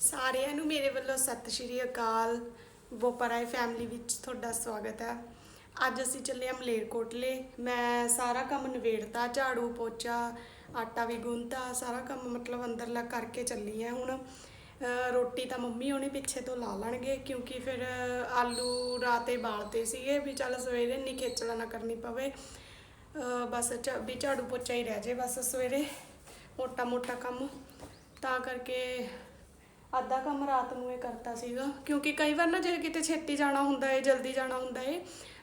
ਸਾਰਿਆਂ ਨੂੰ ਮੇਰੇ ਵੱਲੋਂ ਸਤਿ ਸ਼੍ਰੀ ਅਕਾਲ। ਬੋਪਰਾਏ ਫੈਮਿਲੀ ਵਿੱਚ ਤੁਹਾਡਾ ਸਵਾਗਤ ਹੈ। ਅੱਜ ਅਸੀਂ ਚੱਲੇ ਹਾਂ ਮਲੇਰਕੋਟਲੇ। ਮੈਂ ਸਾਰਾ ਕੰਮ ਨਿਬੇੜਤਾ, ਝਾੜੂ ਪੋਚਾ, ਆਟਾ ਵੀ ਗੁੰਨਤਾ, ਸਾਰਾ ਕੰਮ ਮਤਲਬ ਅੰਦਰਲਾ ਕਰਕੇ ਚੱਲੀ ਹਾਂ ਹੁਣ। ਰੋਟੀ ਤਾਂ ਮੰਮੀ ਉਹਨੇ ਪਿੱਛੇ ਤੋਂ ਲਾ ਲੈਣਗੇ ਕਿਉਂਕਿ ਫਿਰ ਆਲੂ ਰਾਤੇ ਬਾਲਤੇ ਸੀਗੇ ਵੀ ਚੱਲ ਸਵੇਰੇ ਨਹੀਂ ਖੇਚਲਾ ਨਾ ਕਰਨੀ ਪਵੇ। ਬਸ ਝ- ਵੀ ਝਾੜੂ ਪੋਚਾ ਹੀ ਰਹਿ ਜੇ ਬਸ ਸਵੇਰੇ। ਮੋਟਾ ਮੋਟਾ ਕੰਮ। ਤਾਂ ਕਰਕੇ ਅੱਧਾ ਕੰਮ ਰਾਤ ਨੂੰ ਇਹ ਕਰਤਾ ਸੀਗਾ। ਕਿਉਂਕਿ ਕਈ ਵਾਰ ਨਾ ਜੇ ਕਿਤੇ ਛੇਤੀ ਜਾਣਾ ਹੁੰਦਾ ਹੈ ਜਲਦੀ ਜਾਣਾ ਹੁੰਦਾ ਏ,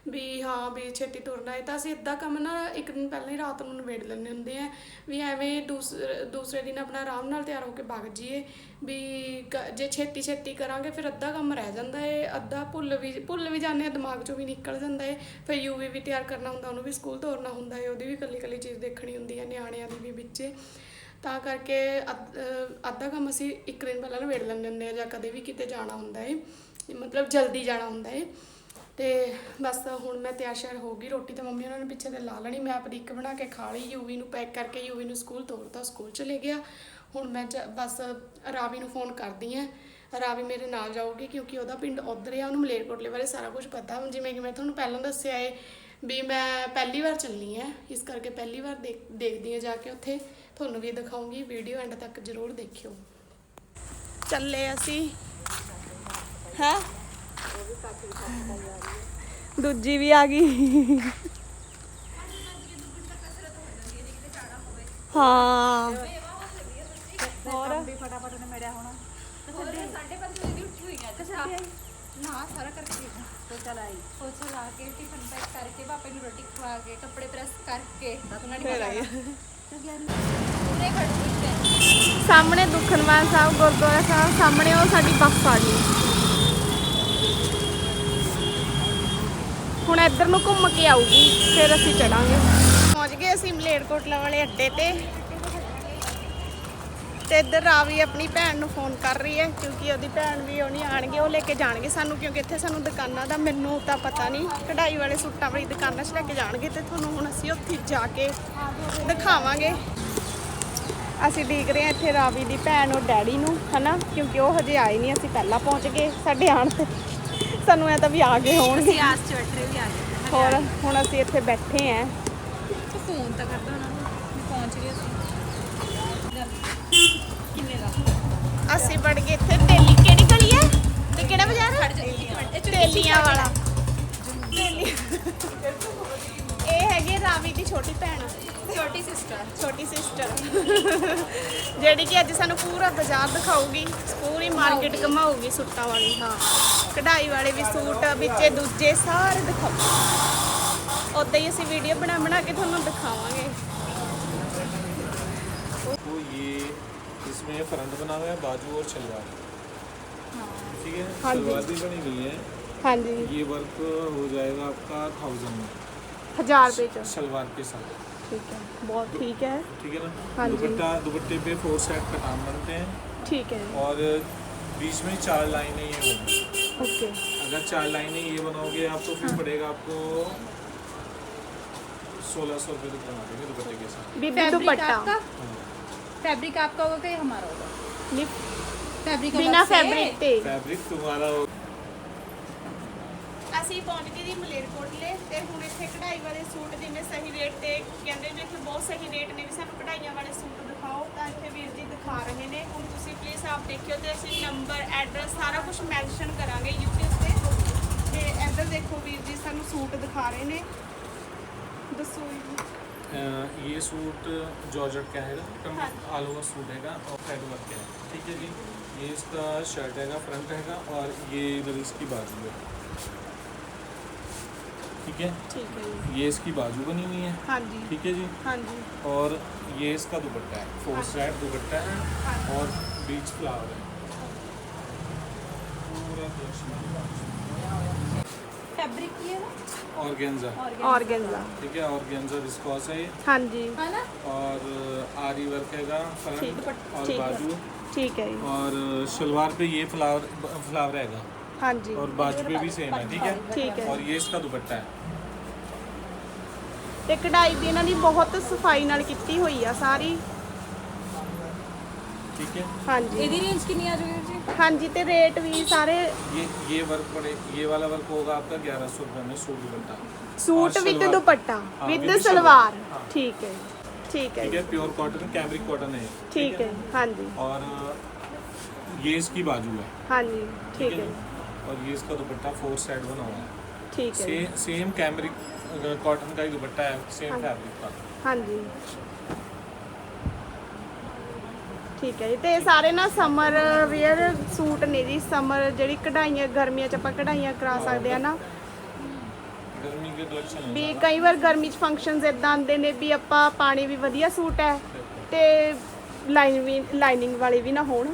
ਵੀ ਹਾਂ ਵੀ ਛੇਤੀ ਤੁਰਨਾ ਏ, ਤਾਂ ਅਸੀਂ ਅੱਧਾ ਕੰਮ ਨਾ ਇੱਕ ਦਿਨ ਪਹਿਲਾਂ ਹੀ ਰਾਤ ਨੂੰ ਨਿਬੇੜ ਲੈਂਦੇ ਹੁੰਦੇ ਆ, ਵੀ ਐਵੇਂ ਦੂਸਰੇ ਦੂਸਰੇ ਦਿਨ ਆਪਣਾ ਆਰਾਮ ਨਾਲ ਤਿਆਰ ਹੋ ਕੇ ਵਗ ਜਾਈਏ, ਵੀ ਕ- ਜੇ ਛੇਤੀ ਛੇਤੀ ਕਰਾਂਗੇ ਫਿਰ ਅੱਧਾ ਕੰਮ ਰਹਿ ਜਾਂਦਾ ਏ, ਅੱਧਾ ਭੁੱਲ ਵੀ ਭੁੱਲ ਵੀ ਜਾਂਦੇ ਆ, ਦਿਮਾਗ ਚੋਂ ਵੀ ਨਿਕਲ ਜਾਂਦਾ ਏ, ਫਿਰ ਯੂਵੀ ਵੀ ਤਿਆਰ ਕਰਨਾ ਹੁੰਦਾ, ਉਹਨੂੰ ਵੀ ਸਕੂਲ ਤੋਰਨਾ ਹੁੰਦਾ ਏ, ਉਹਦੀ ਵੀ ਇਕੱਲੀ ਇਕੱਲੀ ਚੀਜ਼ ਦੇਖਣੀ ਹੁੰਦੀ ਹੈ ਨਿਆਣਿਆਂ ਦੀ ਵੀ ਵਿੱਚੇ। ਤਾਂ ਕਰਕੇ ਅੱਧਾ ਕੰਮ ਅਸੀਂ ਇੱਕ ਦਿਨ ਪਹਿਲਾਂ ਨਿਬੇੜ ਲੈਂਦੇ ਹੁੰਦੇ ਆ ਜਾਂ ਕਦੇ ਵੀ ਕਿਤੇ ਜਾਣਾ ਹੁੰਦਾ ਏ ਮਤਲਬ ਜਲਦੀ ਜਾਣਾ ਹੁੰਦਾ ਏ ਤੇ ਬਸ ਹੁਣ ਮੈਂ ਤਿਆਰ ਸ਼ਿਆਰ ਹੋ ਗਈ, ਰੋਟੀ ਤਾਂ ਮੰਮੀ ਉਹਨਾਂ ਨੇ ਪਿੱਛੇ ਤੇ ਲਾ ਲੈਣੀ, ਮੈਂ ਆਪਣੀ ਇੱਕ ਬਣਾ ਕੇ ਖਾ ਲਈ, ਯੂਵੀ ਨੂੰ ਪੈਕ ਕਰਕੇ ਯੂਵੀ ਨੂੰ ਸਕੂਲ ਤੋਰਤਾ, ਸਕੂਲ ਚਲੇ ਗਿਆ। ਹੁਣ ਮੈਂ ਜ- ਬਸ ਰਾਵੀ ਨੂੰ ਫੋਨ ਕਰਦੀ ਆ ਰਾਵੀ ਮੇਰੇ ਨਾਲ ਜਾਊਗੀ ਕਿਉਂਕਿ ਉਹਦਾ ਪਿੰਡ ਉਧਰ ਆ, ਉਹਨੂੰ ਮਲੇਰਕੋਟਲੇ ਬਾਰੇ ਸਾਰਾ ਕੁਝ ਪਤਾ। ਹੁਣ ਜਿਵੇਂ ਕਿ ਮੈਂ ਤੁਹਾਨੂੰ ਪਹਿਲਾਂ ਦੱਸਿਆ ਏ ਵੀ ਮੈਂ ਪਹਿਲੀ ਵਾਰ ਚੱਲੀ ਆ ਇਸ ਕਰਕੇ ਪਹਿਲੀ ਵਾਰ ਦੇਖ ਦੇਖਦੀ ਆ ਜਾ ਕੇ ਉੱਥੇ। ਤੁਹਾਨੂੰ ਵੀ ਦਿਖਾਉਂਗੀ ਵੀਡੀਓ ਐਂਡ ਤੱਕ ਜ਼ਰੂਰ ਦੇਖਿਓ। ਚੱਲੇ ਅਸੀਂ। ਹੈ? ਦੂਜੀ ਵੀ ਆ ਗਈ। ਹਾਂ। ਹੋਰ? ਫਟਾਫਟ ਨੇ ਮੇੜਿਆ ਹੋਣਾ। ਸਾਢੇ ਪੰਜ ਵਜੇ ਦੀ ਉੱਠੀ ਹੋਈ ਹੈ ਅੱਛਾ ਨਾ ਸਾਰਾ ਕਰਕੇ तो ਪੋਚਾ ਲਾਈ ਪੋਚਾ ਲਾ ਕੇ ਟਿਫਨ ਪੈਕ ਕਰਕੇ ਪਾਪੇ ਨੂੰ ਰੋਟੀ ਖਵਾ ਕੇ ਕੱਪੜੇ ਪ੍ਰੈਸ ਕਰਕੇ ਉਹਨਾਂ ਨੇ ਪੂਰੇ ਖੜ ਗਏ ਸਾਹਮਣੇ ਦੁਖਨਵਾਰ ਸਾਹਿਬ ਗੁਰਦੁਆਰਾ ਸਾਹਿਬ ਸਾਹਮਣੇ ਉਹ ਸਾਡੀ ਬੱਸ ਆ ਗਈ। ਹੁਣ ਇੱਧਰ ਨੂੰ ਘੁੰਮ ਕੇ ਆਊਗੀ ਫਿਰ ਅਸੀਂ ਚੜਾਂਗੇ। ਪਹੁੰਚ ਗਏ ਅਸੀਂ ਮਲੇਰਕੋਟਲਾ ਵਾਲੇ ਅੱਡੇ ਤੇ। ਤੇ ਇੱਧਰ ਰਾਵੀ ਆਪਣੀ ਭੈਣ ਨੂੰ ਫੋਨ ਕਰ ਰਹੀ ਹੈ ਕਿਉਂਕਿ ਉਹਦੀ ਭੈਣ ਵੀ ਉਹ ਨਹੀਂ ਆਣਗੇ ਉਹ ਲੈ ਕੇ ਜਾਣਗੇ ਸਾਨੂੰ ਕਿਉਂਕਿ ਇੱਥੇ ਸਾਨੂੰ ਦੁਕਾਨਾਂ ਦਾ ਮੈਨੂੰ ਤਾਂ ਪਤਾ ਨਹੀਂ। ਕਢਾਈ ਵਾਲੇ ਸੂਟਾਂ ਵਾਲੀ ਦੁਕਾਨਾਂ 'ਚ ਲੈ ਕੇ ਜਾਣਗੇ ਤੇ ਤੁਹਾਨੂੰ ਹੁਣ ਅਸੀਂ ਉੱਥੇ ਜਾ ਕੇ ਦਿਖਾਵਾਂਗੇ। ਅਸੀਂ ਦੇਖ ਰਹੇ ਹਾਂ ਇੱਥੇ ਰਾਵੀ ਦੀ ਭੈਣ ਔਰ ਡੈਡੀ ਨੂੰ ਹਨਾ? ਕਿਉਂਕਿ ਉਹ ਹਜੇ ਆਏ ਨਹੀਂ ਅਸੀਂ ਪਹਿਲਾਂ ਪਹੁੰਚ ਗਏ ਸਾਡੇ ਆਣ ਤੇ। ਸਾਨੂੰ ਐ ਤਾਂ ਵੀ ਆ ਗਏ ਹੋਣਗੇ। ਆਸ ਚ ਬੈਠੇ ਵੀ ਆ। ਗਏ ਹੋਰ ਹੁਣ ਅਸੀਂ ਇੱਥੇ ਬੈਠੇ ਆਂ ਫੋਨ ਤਾਂ ਕਰਦਾ ਉਹਨਾਂ ਨੂੰ ਵੀ ਪਹੁੰਚ ਗਏ ਅਸੀਂ ਕਿੰਨੇ ਦਾ ਅਸੀਂ ਵੜ ਗਏ ਇੱਥੇ। ਤੇਲੀ ਕਿਹੜੀ ਗਲੀ ਹੈ ਤੇ ਕਿਹੜਾ ਬਾਜ਼ਾਰ ਚ ਤੇਲੀਆਂ ਵਾਲਾ। ਤੇਲੀ ਇਹ ਹੈਗੀ ਰਾਵੀ ਦੀ ਛੋਟੀ ਭੈਣ। ਛੋਟੀ ਸਿਸਟਰ ਛੋਟੀ ਸਿਸਟਰ ਜਿਹੜੀ ਕਿ ਅੱਜ ਸਾਨੂੰ ਪੂਰਾ ਬਾਜ਼ਾਰ ਦਿਖਾਊਗੀ। ਪੂਰੀ ਮਾਰਕੀਟ ਘਮਾਊਗੀ ਸੂਟਾਂ ਵਾਲੀ ਹਾਂ। ਕਢਾਈ ਵਾਲੇ ਵੀ ਸੂਟ ਵਿੱਚੇ ਦੂਜੇ ਸਾਰੇ ਦਿਖਾਊ ਉਦਾਂ ਹੀ ਅਸੀਂ ਵੀਡੀਓ ਬਣਾ ਬਣਾ ਕੇ ਤੁਹਾਨੂੰ ਦਿਖਾਵਾਂਗੇ। इसमें फ्रंट बना हुआ है बाजू और शलवार। हाँ। ठीक है? हाँ शलवार भी बनी हुई है। हाँ जी। ये वर्क हो जाएगा आपका थाउज़ेंड में। हज़ार रुपये का शलवार के साथ। ठीक है। बहुत ठीक है। ठीक है ना? हाँ दुपट्टा दुपट्टे पे फोर सेट का काम बनते हैं। ठीक है। और बीच में चार लाइनें ये होंगी। ओके। अगर चार लाइनें ये बनाओगे आप तो फिर हाँ। पड़ेगा आपको सोलह सौ रुपये दुकान दुपट्टे के साथ। दुपट्टा। फैब्रिक ਦੁਪੱਟਾ आपका हाँ। फैब्रिक आपका होगा कि हमारा होगा ਨਹੀਂ, फैब्रिक ਬਿਨਾ ਫੈਬਰਿਕ ਤੇ फैब्रिक तुम्हारा हो- ਅਸੀਂ ਪਹੁੰਚ ਗਏ ਜੀ ਮਲੇਰਕੋਟਲੇ ਤੇ ਹੁਣ ਇੱਥੇ ਕਢਾਈ ਵਾਲੇ ਸੂਟ ਜਿਵੇਂ ਸਹੀ ਰੇਟ ਤੇ ਕਹਿੰਦੇ ਨੇ ਕਿ ਬਹੁਤ ਸਹੀ ਰੇਟ ਨੇ ਵੀ ਸਾਨੂੰ ਕਢਾਈਆਂ ਵਾਲੇ ਸੂਟ ਦਿਖਾਓ ਤਾਂ ਇੱਥੇ ਵੀਰ ਜੀ ਦਿਖਾ ਰਹੇ ਨੇ ਹੁਣ ਤੁਸੀਂ ਪਲੀਜ਼ ਆਪ ਦੇਖਿਓ ਤੇ ਅਸੀਂ ਨੰਬਰ ਐਡਰੈਸ ਸਾਰਾ ਕੁਝ ਮੈਂਸ਼ਨ ਕਰਾਂਗੇ YouTube ਤੇ ਤੇ ਇੱਧਰ ਦੇਖੋ ਵੀਰ ਜੀ ਸਾਨੂੰ ਸੂਟ ਦਿਖਾ ਰਹੇ ਨੇ ਦੱਸੋ ਜੀ अ, ये सूट जॉर्जट का है कंप्लीट ऑल ओवर सूट हैगा और फ्रंट वर्क है। ठीक है जी? ये इसका शर्ट हैगा फ्रंट हैगा और ये इधर इसकी बाजू है। ठीक है? ठीक है ये इसकी बाजू बनी हुई है। हाँ जी। ठीक है जी? हाँ जी। और ये इसका दुपट्टा है। हाँ फोर साइड दुपट्टा है हाँ और बीच फ्लावर है। हाँ पूरा फैब्रिक की है ना ऑर्गेन्जा ऑर्गेन्जा ठीक है ऑर्गेन्जा विस्कॉस है ये ਹਾਂਜੀ है ना और आरी वर्क हैगा ठीक फ्रंट और ठीक है। बाजू ਠੀਕ ਹੈ ਜੀ और शलवार पे ये फ्लावर फ्लावर रहेगा ਹਾਂਜੀ और बाजू पे भी सेम है ठीक है ठीक है और ये इसका दुपट्टा है ਤੇ ਕਢਾਈ ਵੀ ਇਹਨਾਂ ਦੀ ਬਹੁਤ ਸਫਾਈ ਨਾਲ ਕੀਤੀ ਹੋਈ ਆ ਸਾਰੀ ठीक है ਹਾਂਜੀ ਇਹਦੀ ਰੇਂਜ ਕਿੰਨੀ ਆ ਜਾਊਗੀ ਜੀ ਹਾਂਜੀ ਤੇ ਰੇਟ ਵੀ ਸਾਰੇ ये ये वर्क पड़े ये वाला वर्क होगा आपका ग्यारह सौ रुपये में सूट दुपट्टा ਸੂਟ और ਵਿਦ सलवार- ਦੁਪੱਟਾ हाँ, ਵਿਦ with ਸਲਵਾਰ हाँ। ਠੀਕ ਹੈ ਠੀਕ ਹੈ ठीक है प्योर कॉटन कैमरिक कॉटन है ਠੀਕ ਹੈ ਹਾਂਜੀ और ये इसकी बाजू है ਹਾਂਜੀ ਠੀਕ ਹੈ और ये इसका दुपट्टा फोर साइड बना हुआ है ਠੀਕ ਹੈ से, सेम कैमरिक कॉटन का ही दुपट्टा है सेम फैब्रिक का ਹਾਂਜੀ ਠੀਕ ਹੈ ਜੀ। ਤੇ ਇਹ ਸਾਰੇ ਨਾ ਸਮਰ ਵੇਅਰ ਸੂਟ ਨੇ ਜੀ। ਸਮਰ ਜਿਹੜੀ ਕਢਾਈਆਂ ਗਰਮੀਆਂ ਚ ਆਪਾਂ ਕਢਾਈਆਂ ਕਰਾ ਸਕਦੇ ਆ ਨਾ। ਗਰਮੀ ਦੇ ਕਲੈਕਸ਼ਨ ਵੀ ਕਈ ਵਾਰ ਗਰਮੀ ਚ ਫੰਕਸ਼ਨਸ ਇਦਾਂ ਆਉਂਦੇ ਨੇ ਵੀ ਆਪਾਂ ਪਾਣੀ ਵੀ ਵਧੀਆ ਸੂਟ ਹੈ ਤੇ ਲਾਈਨ ਵੀ ਲਾਈਨਿੰਗ ਵਾਲੇ ਵੀ ਨਾ ਹੋਣ।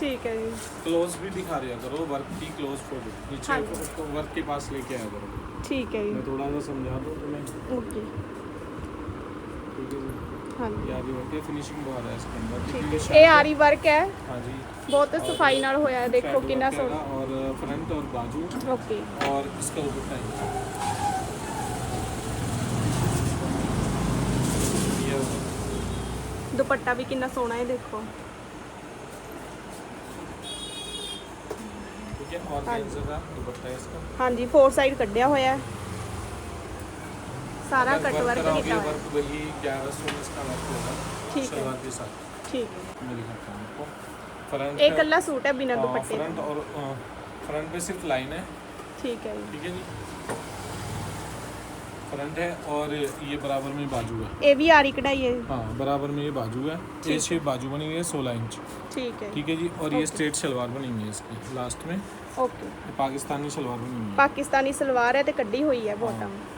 ਠੀਕ ਹੈ ਜੀ। ক্লোਜ਼ ਵੀ ਦਿਖਾ ਰਿਹਾ ਕਰੋ ਵਰਕ ਦੀ ক্লোਜ਼ ਫੋਟੋ ਨੀਚੇ ਵਰਕ ਕੇ ਪਾਸ ਲੈ ਕੇ ਆਇਆ ਕਰੋ। ਠੀਕ ਹੈ ਜੀ। ਮੈਂ ਥੋੜਾ ਜਿਹਾ ਸਮਝਾ ਦੂੰ ਮੈਂ ਓਕੇ। ਠੀਕ ਹੈ ਜੀ। ਹਾਂਜੀ। ਯਾਰੀ ਵਰਕ ਹੈ ਫਿਨਿਸ਼ਿੰਗ ਬਹੁਤ ਹੈ ਇਸ ਅੰਦਰ ਇਹ ਆਰੀ ਵਰਕ ਹੈ। ਹਾਂਜੀ। ਬਹੁਤ ਸਫ਼ਾਈ ਨਾਲ ਹੋਇਆ ਹੈ ਦੇਖੋ ਕਿੰਨਾ ਸੋਹਣਾ। ਔਰ ਫਰੰਟ ਔਰ ਬਾਜੂ ਓਕੇ। ਔਰ ਇਸਕਾ ਦੁਪੱਟਾ ਹੈ। ਦੁਪੱਟਾ ਵੀ ਕਿੰਨਾ ਸੋਹਣਾ ਹੈ ਦੇਖੋ। ਹਾਂਜੀ। ਫੋਰ ਸਾਈਡ ਕੱਢਿਆ ਹੋਇਆ ਹੈ। सारा कट वर्क किया हुआ वर्क वही ग्यारह सोलह का वर्क होगा ठीक सलवार के साथ ठीक है मिल जाता है आपको फ्रंट एक कल्ला सूट है बिना दुपट्टे फ्रंट और फ्रंट पे सिर्फ लाइन है ठीक है ठीक है जी फ्रंट है और ये बराबर में बाजू है ये भी आरी कढ़ाई है हाँ बराबर में ये बाजू है ए शेप बाजू बनी हुई है सोलह इंच ठीक है ठीक है जी और ये स्ट्रेट शलवार बनी हुई है इसकी लास्ट में ओके पाकिस्तानी शलवार बनी हुई है पाकिस्तानी शलवार है तो कड़ी हुई है बॉटम हाँ।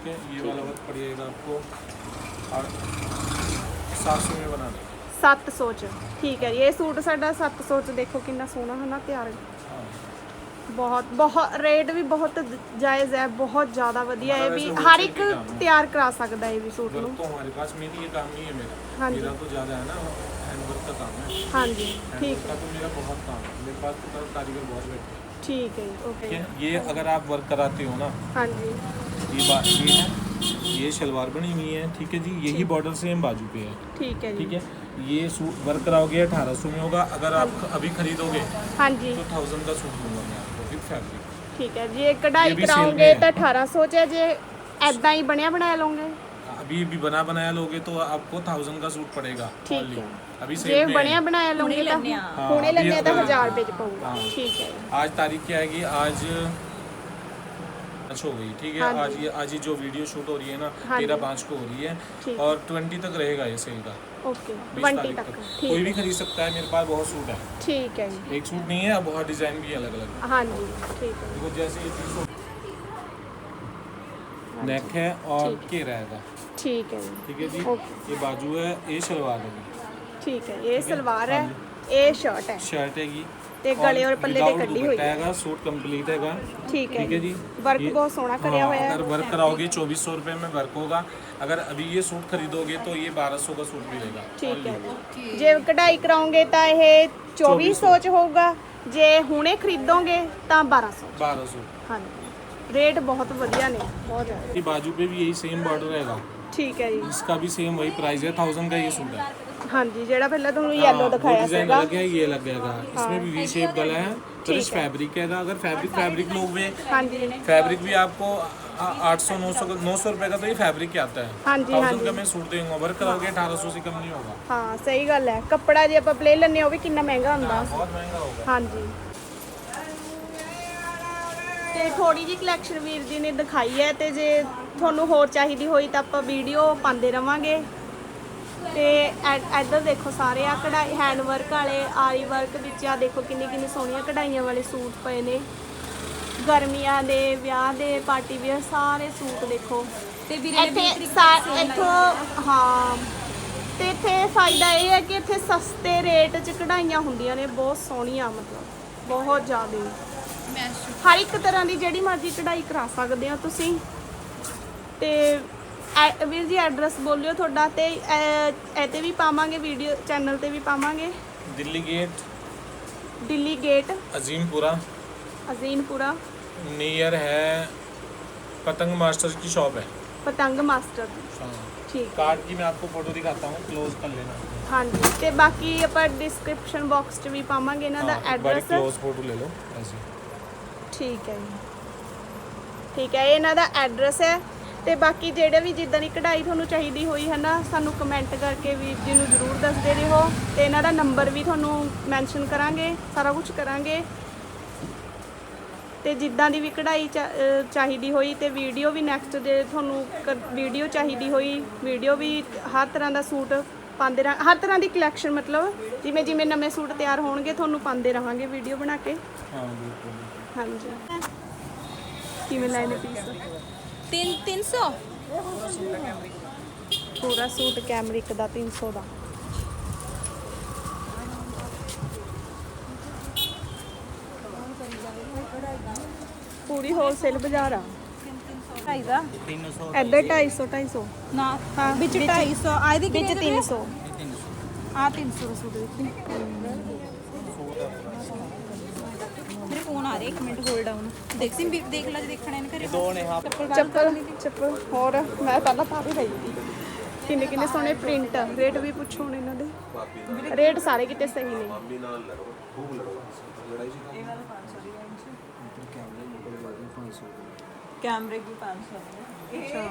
ठीक है ये वाला वर्क पड़ेगा आपको और सात सौ में बना देंगे 700 ਚ ਠੀਕ ਹੈ ਜੀ ਇਹ ਸੂਟ ਸਾਡਾ 700 ਚ ਦੇਖੋ ਕਿੰਨਾ ਸੋਹਣਾ ਹੈ ਨਾ ਤਿਆਰ हाँ ਬਹੁਤ ਬਹੁਤ ਰੇਟ ਵੀ ਬਹੁਤ ਜ- ਜਾਇਜ਼ ਹੈ ਬਹੁਤ ਜ਼ਿਆਦਾ ਵਧੀਆ ਹੈ हमारा ਵੀ वैसे ਹਰ wholesale ਇੱਕ के दाम है। ਤਿਆਰ ਕਰਾ ਸਕਦਾ ਹੈ ਇਹ ਵੀ ਸੂਟ वर्क ਨੂੰ तो हमारे पास मेरी ये काम नहीं है मेरा हाँ जी। मेरा तो ज़्यादा है ना हैंड वर्क का काम है ਹਾਂਜੀ हैंड ਠੀਕ वर्क का तो मेरा बहुत काम है मेरे पास तो कारीगर बहुत बैठे हैं ਠੀਕ ਹੈ ਜੀ ਓਕੇ ठीक है ये अगर आप वर्क कराते हो ना ਹਾਂਜੀ ये बात ये है। ये शलवार बनी हुई है ठीक है जी? यही बॉर्डर सेम बाजू पे है। ठीक है ठीक है? ये सूट वर्क कराओगे अठारह सौ में होगा। अगर आप हाँ अभी खरीदोगे हाँ जी। तो थाउज़ेंड का सूट दूँगा मैं आपको ठीक है जी कढ़ाई कराओगे तो अठारह सौ च ऐदा ही बनिया बनाया लोगे। अभी भी बना बनाया लोगे तो आपको थाउज़ेंड का सूट पड़ेगा अभी से बनया बनाया लोगे तो हाँ, लगने तो हज़ार रुपए हाँ। ठीक है। आज तारीख क्या आएगी? आज मैच हो गई ठीक है? हाँ आज ये आज ही जो वीडियो शूट हो रही है ना तेरह पाँच को हो रही है और ट्वेंटी तक रहेगा ये सेल का। ओके okay, तक कोई भी खरीद सकता है मेरे पास बहुत सूट है। ठीक है एक सूट नहीं है बहुत डिज़ाइन भी अलग अलग ठीक है। जैसे ये नेक है और के रहेगा ठीक है ठीक है जी? ये बाजू है ये सलवार है ठीक है? ये सलवार है ए शर्ट है। शर्ट है जी ਤੇ ਗਲੇ ਔਰ ਪੱਲੇ ਤੇ without ਕੱਢੀ ਹੋਈ दुपट्टा ਹੈ हैगा सूट कंप्लीट हैगा ਠੀਕ ਹੈ ठीक है जी ਵਰਕ ये- ਬਹੁਤ ਸੋਹਣਾ ਕਰਿਆ हाँ, ਹੋਇਆ ਹੈ अगर वर्क कराओगे चौबीस सौ रुपये में वर्क होगा अगर अभी ये सूट खरीदोगे तो ये बारह सौ का सूट मिलेगा ਠੀਕ ਹੈ only। ਜੀ ਜੇ ਕਢਾਈ ਕਰਾਉਂਗੇ ਤਾਂ ਇਹ 2400 ਚ ਹੋਊਗਾ ਜੇ ਹੁਣੇ ਖਰੀਦੋਗੇ ਤਾਂ 1200 बारह सौ ਹਾਂਜੀ ਰੇਟ ਬਹੁਤ ਵਧੀਆ ਨੇ ਬਹੁਤ ਜ਼ਿਆਦਾ ये बाजू पे भी यही सेम बॉर्डर रहेगा ਠੀਕ ਹੈ ਜੀ इसका भी सेम वही प्राइस है थाउजेंड का ये सूट है ਹਾਂਜੀ ਜਿਹੜਾ ਪਹਿਲਾਂ ਤੁਹਾਨੂੰ हाँ, ਯੈਲੋ वो ਦਿਖਾਇਆ डिजाइन ਸੀਗਾ अलग है ये अलग रहेगा इसमें भी वी शेप गला है तो इस फैब्रिक है अगर फैब्रिक फैब्रिक लोगे ਹਾਂਜੀ फैब्रिक भी आपको आठ सौ नौ सौ नौ सौ रुपये का तो ये फैब्रिक ही आता है हाँ जी, हाँ थाउजेंड जी। का मैं सूट देंगे वर्क कराओगे अठारह सौ से कम नहीं होगा ਹਾਂ ਸਹੀ ਗੱਲ ਹੈ ਕੱਪੜਾ ਜੇ ਆਪਾਂ ਪਲੇ ਲੈਣੇ ਉਹ ਵੀ ਕਿੰਨਾ ਮਹਿੰਗਾ ਹੁੰਦਾ बहुत महंगा होगा ਹਾਂਜੀ ਤੇ ਥੋੜੀ ਜੀ ਕਲੈਕਸ਼ਨ ਵੀਰ ਜੀ ਨੇ ਦਿਖਾਈ ਹੈ ਤੇ ਜੇ ਤੁਹਾਨੂੰ ਹੋਰ ਚਾਹੀਦੀ ਹੋਈ ਤਾਂ ਆਪਾਂ ਵੀਡੀਓ ਪਾਉਂਦੇ ਰਵਾਂਗੇ ਤੇ ਇੱਧਰ ਦੇਖੋ ਸਾਰੇ ਆ ਕਢਾਈ ਹੈਂਡ ਵਰਕ ਵਾਲੇ ਆਰੀ ਵਰਕ ਵਿੱਚ ਆ ਦੇਖੋ ਕਿੰਨੀ ਕਿੰਨੀ ਸੋਹਣੀਆਂ ਕਢਾਈਆਂ ਵਾਲੇ ਸੂਟ ਪਏ ਨੇ। ਗਰਮੀਆਂ ਦੇ ਵਿਆਹ ਦੇ ਪਾਰਟੀ ਵੇਅਰ ਸਾਰੇ ਸੂਟ ਦੇਖੋ। ਤੇ ਵੀਰੇ ਨੇ ਇੱਥੇ 20 ਤਰੀਕ ਸਾ- ਤੱਕ sale ਇੱਥੋਂ ਹਾਂ। ਤੇ ਇੱਥੇ ਫਾਇਦਾ ਇਹ ਹੈ ਕਿ ਇੱਥੇ ਸਸਤੇ ਰੇਟ 'ਚ ਕਢਾਈਆਂ ਹੁੰਦੀਆਂ ਨੇ ਬਹੁਤ ਸੋਹਣੀਆਂ ਮਤਲਬ ਬਹੁਤ ਜ਼ਿਆਦਾ। ਹਰ ਇੱਕ ਤਰ੍ਹਾਂ ਦੀ ਜਿਹੜੀ ਮਰਜ਼ੀ ਕਢਾਈ ਕਰਾ ਸਕਦੇ ਹੋ ਤੁਸੀਂ। ਤੇ ਵੀਰ ਜੀ ਐਡਰੈਸ ਬੋਲਿਓ ਤੁਹਾਡਾ ਤੇ ਇਹ ਤੇ ਵੀ ਪਾਵਾਂਗੇ ਵੀਡੀਓ ਚੈਨਲ ਤੇ ਵੀ ਪਾਵਾਂਗੇ Delhi gate Delhi gate Azimpura Azimpura near है पतंग मास्टर की शॉप है ਪਤੰਗ ਮਾਸਟਰ हाँ ਠੀਕ कार्ड की मैं आपको फोटो दिखाता हूँ क्लोज कर लेना ਹਾਂਜੀ ਤੇ ਬਾਕੀ ਆਪਾਂ ਡਿਸਕ੍ਰਿਪਸ਼ਨ ਬਾਕਸ 'ਚ ਵੀ ਪਾਵਾਂਗੇ ਇਹਨਾਂ ਦਾ हाँ, एक बार ਐਡਰੈਸ क्लोज फोटो ले लो ऐसे ਠੀਕ ਹੈ ਜੀ ਠੀਕ ਹੈ ਇਹ ਇਹਨਾਂ ਦਾ ਐਡਰੈਸ ਹੈ ਤੇ ਬਾਕੀ ਜਿਹੜੇ ਵੀ ਜਿੱਦਾਂ ਦੀ ਕਢਾਈ ਤੁਹਾਨੂੰ ਚਾਹੀਦੀ ਹੋਈ ਹੈ ਨਾ ਸਾਨੂੰ ਕਮੈਂਟ ਕਰਕੇ ਵੀ ਜਿਹਨੂੰ ਜ਼ਰੂਰ ਦੱਸਦੇ ਰਹੋ ਤੇ ਇਹਨਾਂ ਦਾ ਨੰਬਰ ਵੀ ਤੁਹਾਨੂੰ ਮੈਂਸ਼ਨ ਕਰਾਂਗੇ ਸਾਰਾ ਕੁਝ ਕਰਾਂਗੇ। ਤੇ ਜਿੱਦਾਂ ਦੀ ਵੀ ਕਢਾਈ ਚਾਹੀਦੀ ਹੋਈ ਤੇ ਵੀਡੀਓ ਵੀ ਨੈਕਸਟ ਦੇ ਤੁਹਾਨੂੰ ਵੀਡੀਓ ਚਾਹੀਦੀ ਹੋਈ ਵੀਡੀਓ ਵੀ ਹਰ ਤਰ੍ਹਾਂ ਦਾ ਸੂਟ ਪਾਉਂਦੇ ਰਹਾਂ ਹਰ ਤਰ੍ਹਾਂ ਦੀ ਕਲੈਕਸ਼ਨ ਮਤਲਬ ਜਿਵੇਂ ਜਿਵੇਂ ਨਵੇਂ ਸੂਟ ਤਿਆਰ ਹੋਣਗੇ ਤੁਹਾਨੂੰ ਪਾਉਂਦੇ ਰਹਾਂਗੇ ਵੀਡੀਓ ਬਣਾ ਕੇ। ਹਾਂ ਬਿਲਕੁਲ ਹਾਂਜੀ। ਕਿਵੇਂ ਲੈਣੇ ਪੀਸ 3 300 ਪੂਰਾ ਸੂਟ ਕੈਮਰਿਕ ਦਾ 300 ਦਾ। ਪੂਰੀ ਹੋਲਸੇਲ ਬਾਜ਼ਾਰ ਆ। ਢਾਈ ਦਾ? ਇੱਧਰ 250 250 ਨਾ ਹਾਂ, ਵਿੱਚ ਵਿੱਚ- 250 ਆ ਇਹਦੀ ਵਿੱਚ ਕਿੰਨੀ 300 ਆ? 300 ਦਾ ਸੂਟ ਦੇਖੀ ਮੇਰੇ ਫੋਨ ਆ ਰਿਹਾ ਇੱਕ ਮਿੰਟ ਹੋਲਡ ਡਾਊਨ ਦੇਖ ਸਿੰ ਵੀ ਦੇਖ ਲੈ ਜੇ ਦੇਖਣਾ ਇਹਨਾਂ ਘਰੇ। ਦੋ ਨੇ ਹਾਂ। ਚੱਪਲ ਚੱਪਲ ਹੋਰ ਮੈਂ ਪਹਿਲਾਂ ਪਾ ਵੀ ਰਹੀ ਸੀ। ਕਿੰਨੇ ਕਿੰਨੇ ਸੋਹਣੇ ਪ੍ਰਿੰਟ ਰੇਟ ਵੀ ਪੁੱਛੋ ਹੁਣ ਇਹਨਾਂ ਦੇ। ਰੇਟ ਸਾਰੇ ਕਿਤੇ ਸਹੀ ਨਹੀਂ ਮੰਮੀ ਨਾਲ ਕੈਮਰੇ ਦੀ 500 ਕੈਮਰੇ ਅੱਛਾ।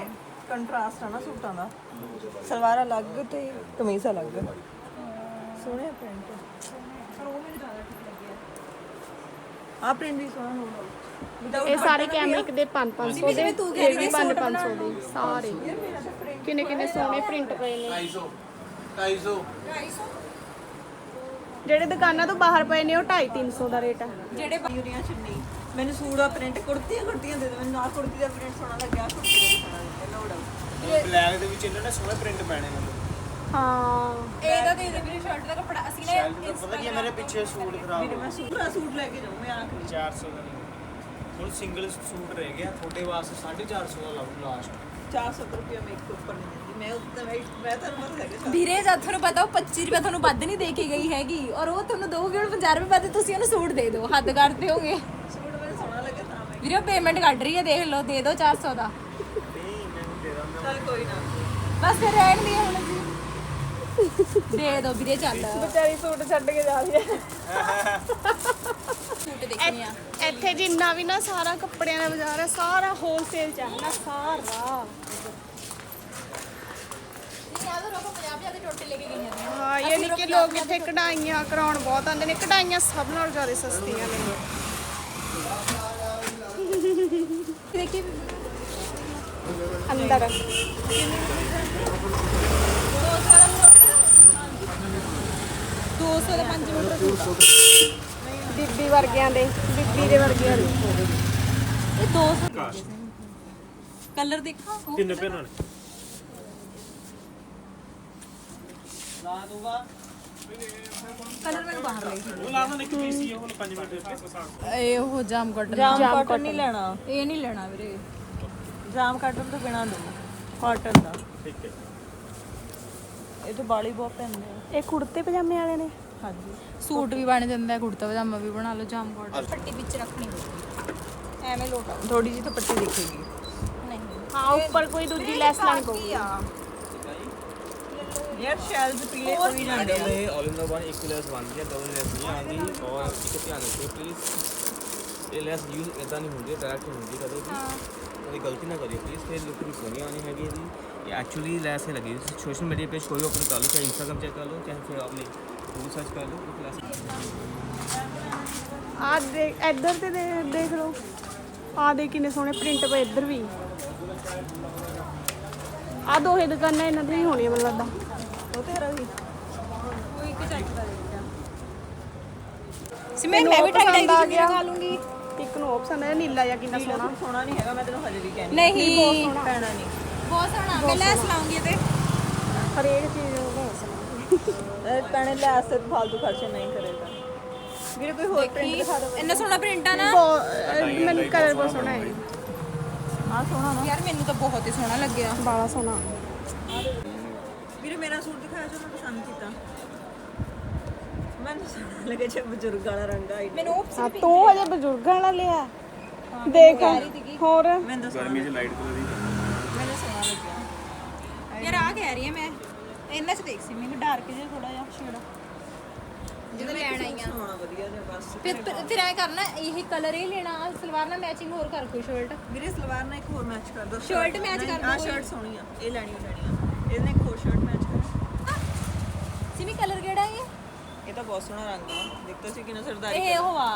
ਕੰਟਰਾਸਟ ਆ ਨਾ ਸੂਟਾਂ ਦਾ। ਸਲਵਾਰ ਅਲੱਗ ਤੇ ਕਮੀਜ਼ ਅਲੱਗ। ਸੋਹਣੇ ਪ੍ਰਿੰਟ ਆ ਪ੍ਰਿੰਟ ਵੀ ਸੋਹਣਾ ਹੋਣਾ ਇਹ ਸਾਰੇ ਕੈਮਰਿਕ ਦੇ 5-500 ਦੇ ਇਹ ਵੀ 5-500 ਦੇ ਸਾਰੇ। ਕਿੰਨੇ ਕਿੰਨੇ ਸੋਹਣੇ ਪ੍ਰਿੰਟ ਪਏ ਨੇ। 250 ਜਿਹੜੇ ਦੁਕਾਨਾਂ ਤੋਂ ਬਾਹਰ ਪਏ ਨੇ ਉਹ 250-300 ਦਾ ਰੇਟ ਹੈ ਜਿਹੜੇ ਬਾਈਰੀਆਂ ਚੁੰਨੀ ਮੈਨੂੰ ਸੂਟ ਦਾ ਪ੍ਰਿੰਟ ਕੁੜਤੀਆਂ ਕੁੜਤੀਆਂ ਦੇ ਦਿਓ ਮੈਨੂੰ ਆ ਕੁੜਤੀ ਦਾ ਪ੍ਰਿੰਟ ਸੋਹਣਾ ਲੱਗਿਆ ਕੁੜਤੀ ਦਾ ਸੋਹਣਾ ਲੱਗਿਆ ਡਾਊਟ ਬਲੈਕ ਦੇ ਵਿੱਚ ਇਹਨਾਂ ਨੇ ਸੋਹਣੇ ਪ੍ਰਿੰਟ ਪੈਣੇ ਮੈਨੂੰ ਹਾਂ। ਇਹਦਾ ਦੇ ਦੇ ਵੀਰੇ ਸ਼ਰਟ ਦਾ ਕੱਪੜਾ ਅਸੀਂ ਨੇ ਪਤਾ ਕੀ ਹੈ, ਮੇਰੇ ਪਿੱਛੇ ਸੂਟ ਖਰਾਬ ਮੇਰੇ ਮੈਂ ਸੂਟ ਦਾ ਸੂਟ ਲੈ ਕੇ ਜਾਊਂ ਮੈਂ ਆਖਰੀ 400 ਦਾ ਨਹੀਂ। ਹੁਣ ਸਿੰਗਲ ਸੂਟ ਰਹਿ ਗਿਆ ਤੁਹਾਡੇ ਵਾਸਤੇ 450 ਦਾ ਲਾਉ ਲਾਸਟ 400 ਰੁਪਏ ਮੈਂ ਇੱਕ ਉੱਪਰ ਨਹੀਂ ਦਿੰਦੀ। ਮੈਂ ਉੱਤੇ ਮੈਂ ਮੈਂ ਤੁਹਾਨੂੰ ਪਤਾ ਹੈਗਾ ਵੀਰੇ ਜਦ ਤੁਹਾਨੂੰ ਪਤਾ ਉਹ 25 ਰੁਪਏ ਤੁਹਾਨੂੰ ਵੱਧ ਨਹੀਂ ਦੇ ਕੇ ਗਈ ਹੈਗੀ ਔਰ ਉਹ ਤੁਹਾਨੂੰ ਦੋਗੇ ਹੁਣ 50 ਰੁਪਏ ਵੱਧ ਤੁਸੀਂ ਉਹਨੂੰ ਸੂਟ ਦੇ ਦਿਓ ਹੱਦ ਕਰਦੇ ਹੋਗੇ। ਸੂਟ ਮੈਨੂੰ ਸੋਹਣਾ ਲੱਗਾ ਤਾਂ ਮੈਂ ਵੀਰੇ ਉਹ ਪੇਮੈਂਟ ਕੱਢ ਰਹੀ ਹੈ ਦੇਖ ਲਓ ਦੇ ਦਿਓ 400 ਦਾ। ਚੱਲ ਕੋਈ ਨਾ। ਬਸ ਫਿਰ ਰਹਿਣ ਦੀ ਹੁਣ। ਦੇ ਦਿਓ ਵੀਰੇ ਚੱਲ। ਵਿਚਾਰੀ ਸੂਟ ਛੱਡ ਕੇ ਜਾ ਰਹੀ ਹੈ। ਸੂਟ ਦੇਖਣੀ ਆ। ਇੱਥੇ ਜਿੰਨਾ ਵੀ ਨਾ ਸਾਰਾ ਕੱਪੜਿਆਂ ਦਾ ਬਾਜ਼ਾਰ ਹੈ ਸਾਰਾ ਹੋਲਸੇਲ ਚ ਹੈ ਨਾ ਸਾਰਾ। ਯਾਦ ਰੱਖੋ 50 50 ਦੇ ਟੋਟੇ ਲੈ ਕੇ ਗਈਆਂ ਨੇ। ਹਾਂ ਇਹ ਨਹੀਂ ਕਿ ਲੋਕ ਇੱਥੇ ਕਢਾਈਆਂ ਕਰਾਉਣ ਬਹੁਤ ਆਉਂਦੇ ਨੇ ਕਢਾਈਆਂ ਸਭ ਨਾਲੋਂ ਜ਼ਿਆਦਾ ਸਸਤੀਆਂ ਨੇ। ਦੇਖੀ। ਅੰਦਰ। 200 ਦਾ 5 ਮੀਟਰ ਸੂਟ ਬੀਬੀ ਵਰਗਿਆਂ ਦੇ ਬੀਬੀ ਦੇ ਵਰਗਿਆਂ ਦੇ। ਇਹ 200 ਕਲਰ ਦੇਖਾਂ? ਕਿੰਨੇ ਪੈ ਨਾਲ ਕਲਰ ਮੈਨੂੰ ਬਾਹਰ ਲਈ ਉਹ ਲਾਣਾ ਨਹੀਂ ਕਿ ਪੀਸੀ ਉਹ 5 ਮਿੰਟ ਦੇ ਇਹ ਉਹ ਜਾਮ ਕੱਟ ਜਾਮ ਕਾਟਨ ਨਹੀਂ ਲੈਣਾ। ਇਹ ਨਹੀਂ ਲੈਣਾ ਵੀਰੇ। ਜਾਮ ਕਾਟਨ ਤੋਂ ਬਿਨਾ ਦੋ ਕਾਟਨ ਦਾ। ਠੀਕ ਹੈ। ਇਹ ਤਾਂ ਬਾਲੀ ਬਹੁਤ ਪੈਂਦੇ ਆ। ਇਹ ਕੁੜਤੇ ਪਜਾਮੇ ਵਾਲੇ ਨੇ? ਹਾਂਜੀ। ਸੂਟ ਵੀ ਬਣ ਜਾਂਦਾ ਹੈ ਕੁੜਤਾ ਪਜਾਮਾ ਵੀ ਬਣਾ ਲਓ ਜਾਮ ਕੋਟ ਪੱਟੀ ਵਿੱਚ ਰੱਖਣੀ ਹੋਊਗੀ। ਐਵੇਂ ਲੋਟਾ ਥੋੜੀ ਜਿਹੀ ਤਾਂ ਪੱਟੀ ਦਿਖੇਗੀ। ਨਹੀਂ। ਹਾਂ ਉੱਪਰ ਕੋਈ ਦੂਜੀ ਲੈਸ ਲਾਣੀ ਪਊਗੀ। ਯਾਰ ਸ਼ੈਲਸ ਪੀਲੇ ਹੋਈ ਜਾਂਦੇ ਆ। ਇਹ ਆਲ ਇਨ ਦਾ ਵਨ ਇੱਕ ਲੈਸ ਬਣ ਗਿਆ ਡਬਲ ਲੈਸ ਨਹੀਂ ਆਉਂਦੀ। ਔਰ ਇੱਕ ਧਿਆਨ ਰੱਖਿਓ ਪਲੀਜ਼ ਇਹ ਲੈਸ ਯੂਜ਼ ਇਦਾਂ ਨਹੀਂ ਹੁੰਦੀ ਡਾਇਰੈਕਟ ਹੁੰਦੀ ਕਦੇ ਵੀ। ਕਦੀ ਗਲਤੀ ਨਾ ਕਰਿਓ ਪਲੀਜ਼ ਫਿਰ ਲੁੱਕ ਵੀ ਸੋਹਣੀ ਆਣੀ ਹੈਗੀ ਇਹਦੀ ਇਹ ਐਕਚੁਅਲੀ ਲੈਸ ਹੈ ਲੱਗੀ। ਸੋਸ਼ਲ ਮੀਡੀਆ ਪੇਜ ਕੋਈ ਓਪਨ ਕਰ ਲਓ ਚਾਹੇ ਇੰਸਟਾਗ੍ਰਾਮ ਚੈੱਕ ਕਰ ਲਓ ਚਾਹੇ ਫਿਰ ਆਪਣੀ ਗੂਗਲ ਸਰਚ ਕਰ ਲਓ ਇੱਕ ਲੈਸ ਆ ਦੇਖ ਇੱਧਰ ਤੇ ਦੇ- ਦੇਖ ਲਓ। ਆ ਦੇ ਕਿੰਨੇ ਸੋਹਣੇ ਪ੍ਰਿੰਟ ਪਏ ਇੱਧਰ ਵੀ। ਆ ਦੋਹੇ ਦੁਕਾਨਾਂ ਇਹਨਾਂ ਦੀਆਂ ਹੀ ਹੋਣੀਆਂ ਮੈਨੂੰ ਲੱਗਦਾ। ਉਹ ਤੇਰਾ ਵੀ ਸਿਮਰਨ ਮੈਂ ਵੀ ਟਾਈ ਆ ਗਿਆ। ਲਗਾ ਲੂੰਗੀ। ਇੱਕ ਨੂੰ ਪਸੰਦ ਹੈ ਨੀਲਾ ਜਿਹਾ ਕਿੰਨਾ ਸੋਹਣਾ ਸੋਹਣਾ ਨਹੀਂ ਹੈਗਾ ਮੈਂ ਤੈਨੂੰ ਹਜੇ ਵੀ ਕਹਿੰਦੀ ਨਹੀਂ। ਪੈਣਾ ਨਹੀਂ। ਬਹੁਤ ਸੋਹਣਾ। ਮੈਂ ਲੈਸ ਲਾਉਂਗੀ ਇਹਦੇ। ਹਰੇਕ ਚੀਜ਼ ਨੂੰ ਸੋਹਣਾ ਇਹ ਪੈਣੇ ਲੈ ਸੇ ਫालतू ਖਰਚੇ ਨਹੀਂ ਕਰੇਗਾ। ਵੀਰੇ ਕੋਈ ਹੋਰ ਪ੍ਰਿੰਟ ਦਿਖਾ ਦਿਓ ਇੰਨਾ ਸੋਹਣਾ ਪ੍ਰਿੰਟ ਆ ਨਾ। ਮੈਨੂੰ ਕਲਰ ਬਹੁਤ ਸੋਹਣਾ ਹੈ। ਆ ਸੋਹਣਾ ਨਾ ਯਾਰ ਮੈਨੂੰ ਤਾਂ ਬਹੁਤ ਹੀ ਸੋਹਣਾ ਲੱਗਿਆ। ਬਾਲਾ ਸੋਹਣਾ। ਵੀਰੇ ਮੇਰਾ ਸੂਟ ਦਿਖਾਇਆ ਜੋ ਮੈਂ ਪਸੰਦ ਕੀਤਾ। ਮੈਨੂੰ ਸੋਹਣਾ ਲੱਗੇ ਜੇ ਬਜ਼ੁਰਗ ਵਾਲਾ ਰੰਗ ਆਈ ਮੈਨੂੰ ਉਹ ਹਾਂ ਤੂੰ ਹਜੇ ਬਜ਼ੁਰਗਾਂ ਵਾਲਾ ਲਿਆ। ਦੇਖ ਹੋਰ? ਮੈਨੂੰ ਤਾਂ ਗਰਮੀ 'ਚ ਲਾਈਟ ਕਲਰ ਦੀ ਮੈਨੂੰ ਸੋਹਣਾ ਆ ਕਹਿ ਰਹੀ ਆ ਮੈਂ। ਇਹਨਾਂ ਚ ਦੇਖ ਸੀ ਮੈਨੂੰ ਡਾਰਕ ਜਿਹਾ ਥੋੜਾ ਜਿਹਾ ਸ਼ੇਡ ਜਦੋਂ ਲੈਣ ਆਈ ਆ। ਸੋਹਣਾ ਵਧੀਆ ਜਿਹਾ ਬਸ। ਫਿਰ ਫਿਰ- ਐ ਕਰਨਾ ਇਹ ਕਲਰ ਹੀ ਲੈਣਾ ਸਲਵਾਰ ਨਾਲ ਮੈਚਿੰਗ ਹੋਰ ਕਰ ਕੋਈ ਸ਼ਰਟ ਵੀਰੇ ਸਲਵਾਰ ਨਾਲ ਇੱਕ ਹੋਰ ਮੈਚ ਕਰ ਦੋ। Shirt match ਕਰ ਦਿਓ ਆ। ਸ਼ਰਟ ਸੋਹਣੀ ਆ। ਇਹ ਲੈਣੀ ਓ ਲੈਣੀ ਆ। ਇਹਦੇ ਨਾਲ ਇੱਕ ਹੋਰ ਸ਼ਰਟ ਮੈਚ ਕਰ ਸਿਮੀ ਕਲਰ ਕਿਹੜਾ ਹੈ ਇਹ ਤਾਂ ਬਹੁਤ ਸੋਹਣਾ ਰੰਗ ਆ। ਦੇਖੋ ਸੀ ਕਿੰਨਾ ਸਰਦਾਰੀ ਇਹ ਉਹ ਆ।